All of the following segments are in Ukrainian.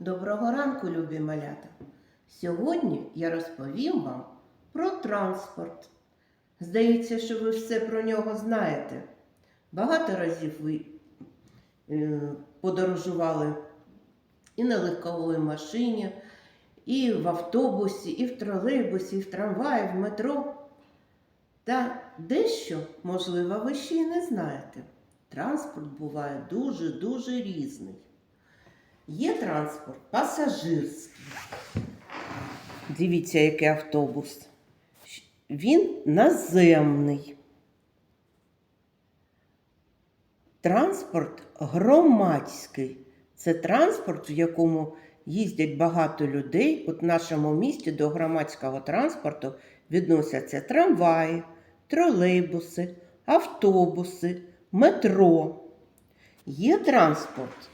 Доброго ранку, любі малята! Сьогодні я розповім вам про транспорт. Здається, що ви все про нього знаєте. Багато разів ви е, подорожували і на легковій машині, і в автобусі, і в тролейбусі, і в трамваї, в метро. Та дещо, можливо, ви ще й не знаєте. Транспорт буває дуже-дуже різний. Є транспорт пасажирський. Дивіться, який автобус. Він наземний. Транспорт громадський. Це транспорт, в якому їздять багато людей. От в нашому місті до громадського транспорту відносяться трамваї, тролейбуси, автобуси, метро. Є транспорт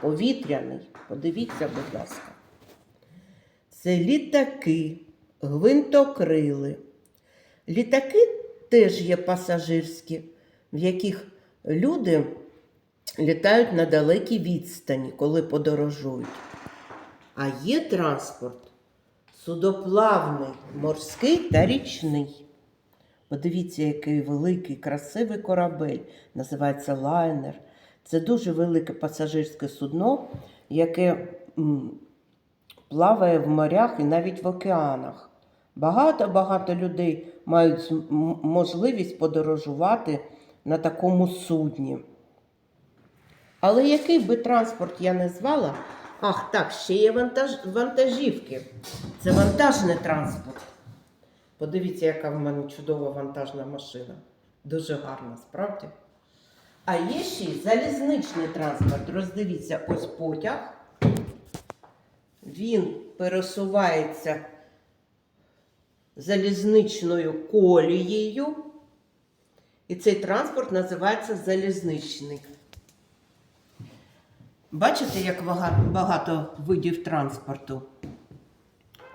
повітряний. Подивіться, будь ласка. Це літаки, гвинтокрили. Літаки теж є пасажирські, в яких люди літають на далекій відстані, коли подорожують. А є транспорт судоплавний, морський та річний. Подивіться, який великий, красивий корабель. Називається лайнер. Це дуже велике пасажирське судно, яке плаває в морях і навіть в океанах. Багато-багато людей мають можливість подорожувати на такому судні. Але який би транспорт я не звала, ах так, ще є вантаж, вантажівки. Це вантажний транспорт. Подивіться, яка в мене чудова вантажна машина. Дуже гарна, справді. А є ще й залізничний транспорт. Роздивіться, ось потяг. Він пересувається залізничною колією. І цей транспорт називається залізничний. Бачите, як багато видів транспорту?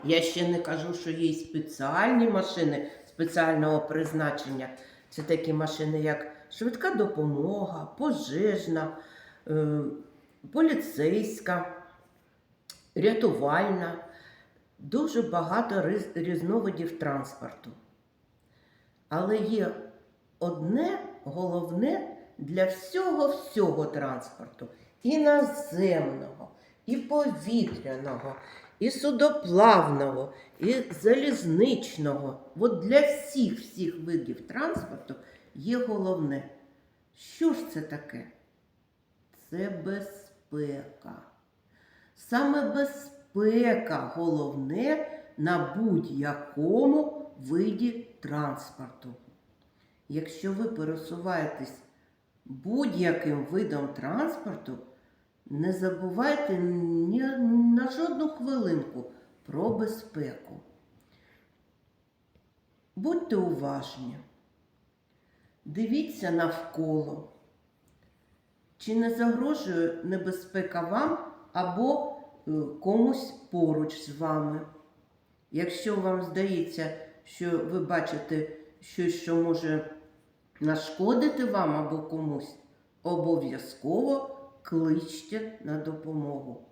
Я ще не кажу, що є спеціальні машини спеціального призначення. Це такі машини, як швидка допомога, пожежна, е, поліцейська, рятувальна. Дуже багато різновидів транспорту. Але є одне головне для всього-всього транспорту: і наземного, і повітряного, і судоплавного, і залізничного. От для всіх всіх видів транспорту є головне. Що ж це таке? Це безпека. Саме безпека головне на будь-якому виді транспорту. Якщо ви пересуваєтесь будь-яким видом транспорту, не забувайте ні на жодну хвилинку про безпеку. Будьте уважні. Дивіться навколо. Чи не загрожує небезпека вам або е, комусь поруч з вами? Якщо вам здається, що ви бачите щось, що може нашкодити вам або комусь, обов'язково кличте на допомогу.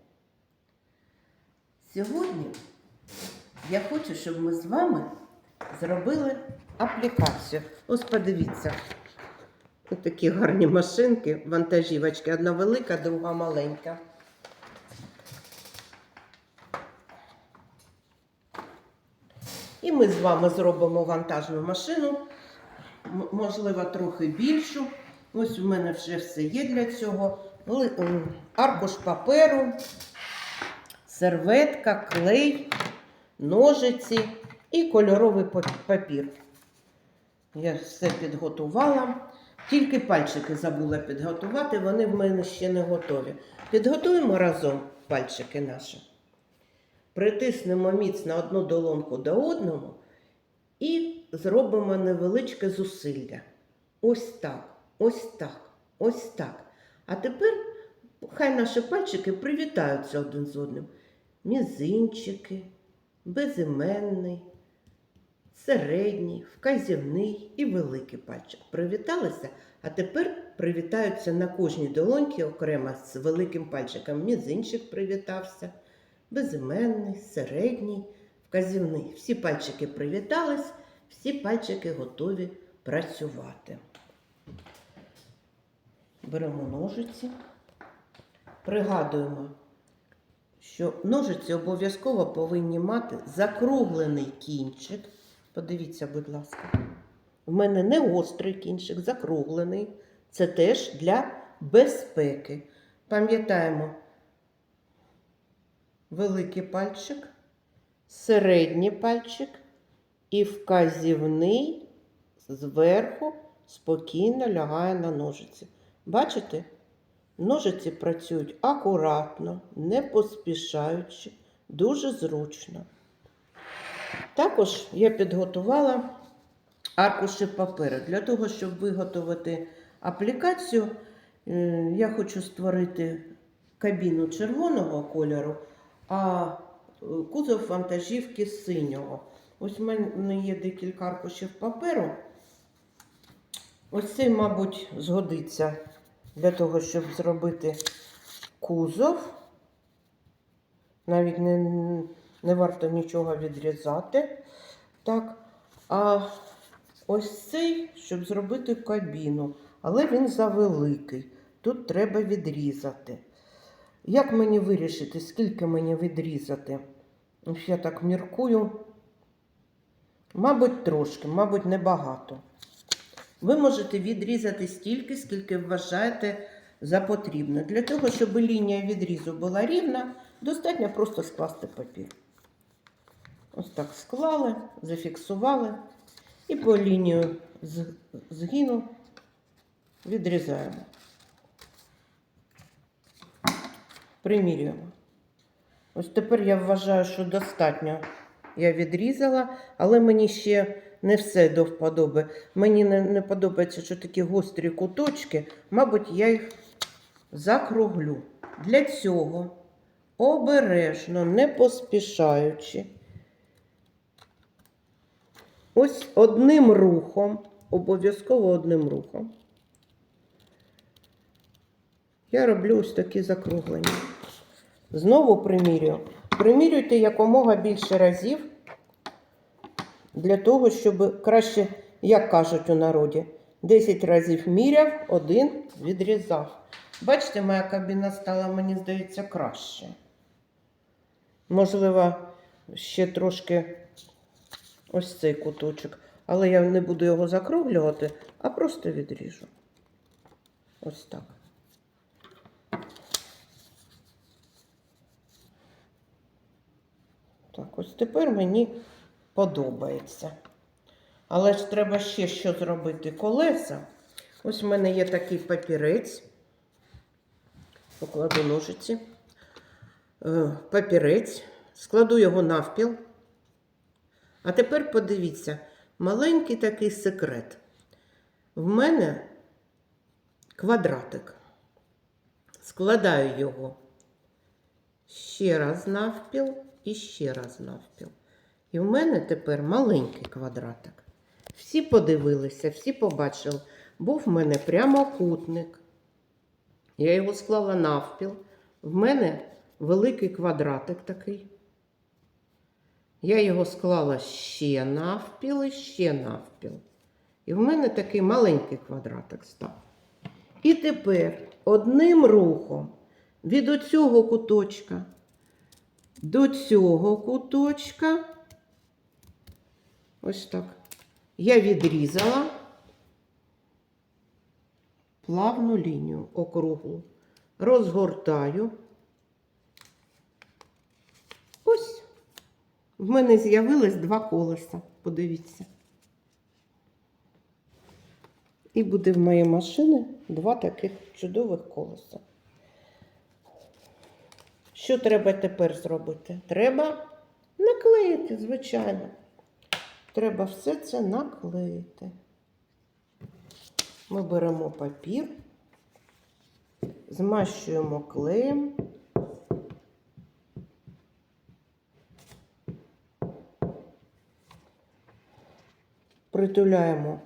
Сьогодні я хочу, щоб ми з вами зробили аплікацію. Ось подивіться. Ось такі гарні машинки, вантажівочки. Одна велика, друга маленька. І ми з вами зробимо вантажну машину, можливо, трохи більшу. Ось у мене вже все є для цього. Аркуш паперу, серветка, клей, ножиці і кольоровий папір. Я все підготувала. Тільки пальчики забула підготувати, вони в мене ще не готові. Підготуємо разом пальчики наші. Притиснемо міцно одну долонку до одного і зробимо невеличке зусилля. Ось так, ось так, ось так. А тепер хай наші пальчики привітаються один з одним. Мізинчики, безіменний, середній, вказівний і великий пальчик. Привіталися, а тепер привітаються на кожній долоньці окремо з великим пальчиком. Мізинчик привітався, безіменний, середній, вказівний. Всі пальчики привітались, всі пальчики готові працювати. Беремо ножиці, пригадуємо, що ножиці обов'язково повинні мати закруглений кінчик. Подивіться, будь ласка. В мене не гострий кінчик, закруглений. Це теж для безпеки. Пам'ятаємо великий пальчик, середній пальчик і вказівний зверху спокійно лягає на ножиці. Бачите? Ножиці працюють акуратно, не поспішаючи, дуже зручно. Також я підготувала аркуші паперу. Для того, щоб виготовити аплікацію, е, я хочу створити кабіну червоного кольору, а е, кузов вантажівки синього. Ось в мене є декілька аркушів паперу. Ось цей, мабуть, згодиться для того, щоб зробити кузов. Навіть не, не варто нічого відрізати. Так. А ось цей, щоб зробити кабіну, але він завеликий. Тут треба відрізати. Як мені вирішити, скільки мені відрізати? Я так міркую. Мабуть, трошки, мабуть, небагато. Ви можете відрізати стільки, скільки вважаєте за потрібне. Для того, щоб лінія відрізу була рівна, достатньо просто скласти папір. Ось так склали, зафіксували і по лінію згину відрізаємо. Примірюємо. Ось тепер я вважаю, що достатньо я відрізала, але мені ще не все до вподоби. Мені не, не подобається, що такі гострі куточки, мабуть, я їх закруглю. Для цього обережно, не поспішаючи. Ось одним рухом, обов'язково одним рухом. Я роблю ось такі закруглення. Знову примірюю. Примірюйте якомога більше разів для того, щоб краще, як кажуть у народі, 10 разів міряв, один відрізав. Бачите, моя кабіна стала, мені здається, краще. Можливо, ще трошки ось цей куточок. Але я не буду його закруглювати, а просто відріжу. Ось так. Так, ось тепер мені подобається. Але ж треба ще що зробити колеса. Ось в мене є такий папірець. Покладу ножиці. Е, Папірець. Складу його навпіл. А тепер подивіться, маленький такий секрет. В мене квадратик. Складаю його ще раз навпіл і ще раз навпіл. І в мене тепер маленький квадратик. Всі подивилися, всі побачили. Був в мене прямокутник. Я його склала навпіл. В мене великий квадратик такий. Я його склала ще навпіл і ще навпіл. І в мене такий маленький квадратик став. І тепер одним рухом від оцього куточка до цього куточка. Ось так. Я відрізала плавну лінію округлу. Розгортаю. Ось. В мене з'явилось два колеса. Подивіться. І буде в моїй машини два таких чудових колеса. Що треба тепер зробити? Треба наклеїти, звичайно. Треба все це наклеїти. Ми беремо папір, змащуємо клеєм. Притуляємо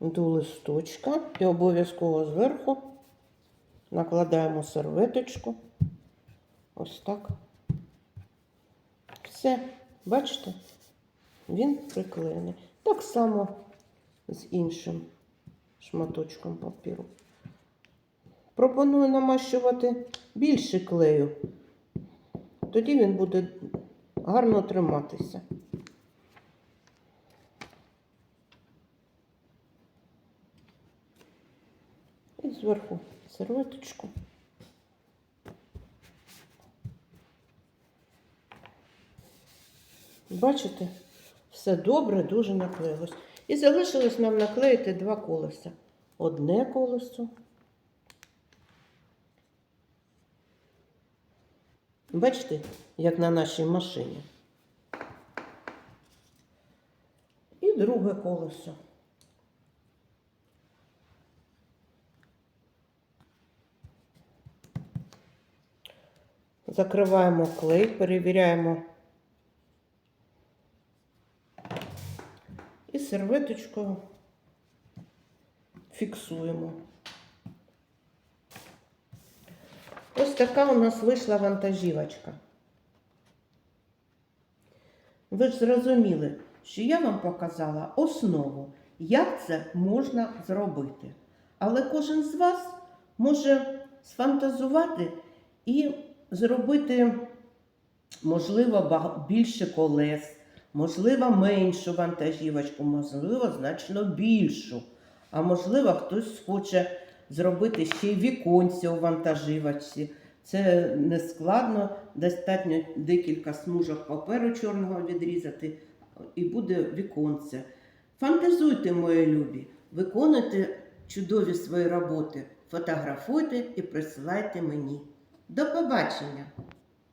до листочка і обов'язково зверху накладаємо серветочку. Ось так. Все, бачите? Він приклеєний. Так само з іншим шматочком папіру. Пропоную намащувати більше клею. Тоді він буде гарно триматися. Зверху серветочку. Бачите, все добре, дуже наклеїлось. І залишилось нам наклеїти два колеса. Одне колесо. Бачите, як на нашій машині. І друге колесо. Закриваємо клей, перевіряємо і серветочкою фіксуємо. Ось така у нас вийшла вантажівочка. Ви ж зрозуміли, що я вам показала основу, як це можна зробити. Але кожен з вас може сфантазувати і зробити, можливо, більше колес, можливо, меншу вантажівочку, можливо, значно більшу. А можливо, хтось хоче зробити ще й віконця у вантажівочці. Це не складно, достатньо декілька смужок паперу чорного відрізати, і буде віконце. Фантазуйте, мої любі, виконуйте чудові свої роботи, фотографуйте і присилайте мені. До побачення!